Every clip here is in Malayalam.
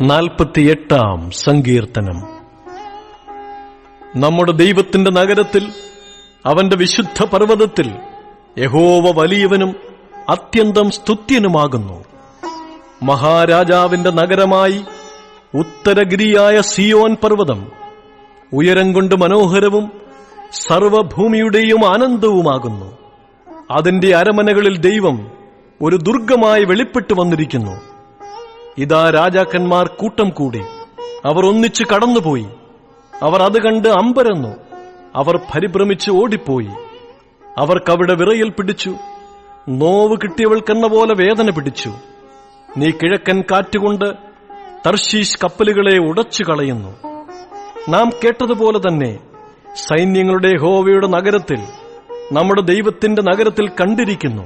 നാൽപ്പത്തിയെട്ടാം സങ്കീർത്തനം. നമ്മുടെ ദൈവത്തിന്റെ നഗരത്തിൽ അവന്റെ വിശുദ്ധ പർവതത്തിൽ യഹോവ വലിയവനും അത്യന്തം സ്തുത്യനുമാകുന്നു. മഹാരാജാവിന്റെ നഗരമായി ഉത്തരഗിരിയായ സിയോൻ പർവതം ഉയരം കൊണ്ട് മനോഹരവും സർവഭൂമിയുടെയും ആനന്ദവുമാകുന്നു. അതിന്റെ അരമനകളിൽ ദൈവം ഒരു ദുർഗമായി വെളിപ്പെട്ടു വന്നിരിക്കുന്നു. ഇതാ രാജാക്കന്മാർ കൂട്ടം കൂടി. അവർ ഒന്നിച്ചു കടന്നുപോയി. അവർ അത് കണ്ട് അമ്പരന്നു. അവർ പരിഭ്രമിച്ച് ഓടിപ്പോയി. അവർക്കവിടെ വിറയിൽ പിടിച്ചു. നോവ് കിട്ടിയവൾക്കെന്ന പോലെ വേദന പിടിച്ചു. നീ കിഴക്കൻ കാറ്റുകൊണ്ട് തർശീഷ് കപ്പലുകളെ ഉടച്ചു കളയുന്നു. നാം കേട്ടതുപോലെ തന്നെ സൈന്യങ്ങളുടെ ഹോവയുടെ നഗരത്തിൽ നമ്മുടെ ദൈവത്തിന്റെ നഗരത്തിൽ കണ്ടിരിക്കുന്നു.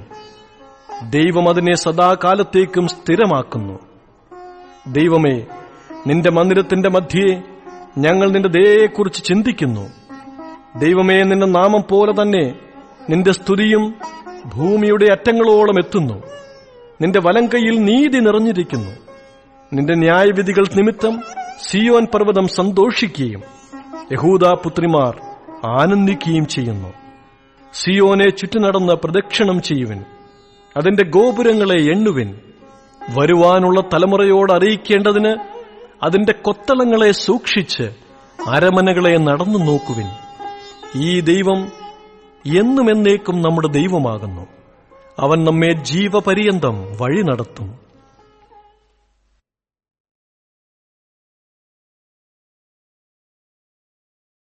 ദൈവം അതിനെ സദാകാലത്തേക്കും സ്ഥിരമാക്കുന്നു. ദൈവമേ നിന്റെ മന്ദിരത്തിന്റെ മധ്യേ ഞങ്ങൾ നിന്റെ ദയയെക്കുറിച്ച് ചിന്തിക്കുന്നു. ദൈവമേ നിന്റെ നാമം പോലെ തന്നെ നിന്റെ സ്തുതിയും ഭൂമിയുടെ അറ്റങ്ങളോളം എത്തുന്നു. നിന്റെ വലങ്കയിൽ നീതി നിറഞ്ഞിരിക്കുന്നു. നിന്റെ ന്യായവിധികൾ നിമിത്തം സിയോൻ പർവതം സന്തോഷിക്കുകയും യഹൂദാ പുത്രിമാർ ആനന്ദിക്കുകയും ചെയ്യുന്നു. സിയോനെ ചുറ്റുനടന്ന് പ്രദക്ഷിണം ചെയ്യുവിൻ. അതിന്റെ ഗോപുരങ്ങളെ എണ്ണുവിൻ. വരുവാനുള്ള തലമുറയോട് അറിയിക്കേണ്ടതിന് അതിന്റെ കൊത്തളങ്ങളെ സൂക്ഷിച്ച് അരമനകളെ നടന്നു നോക്കുവിൻ. ഈ ദൈവം എന്നും എന്നേക്കും നമ്മുടെ ദൈവമാകുന്നു. അവൻ നമ്മെ ജീവപര്യന്തം വഴി നടത്തും.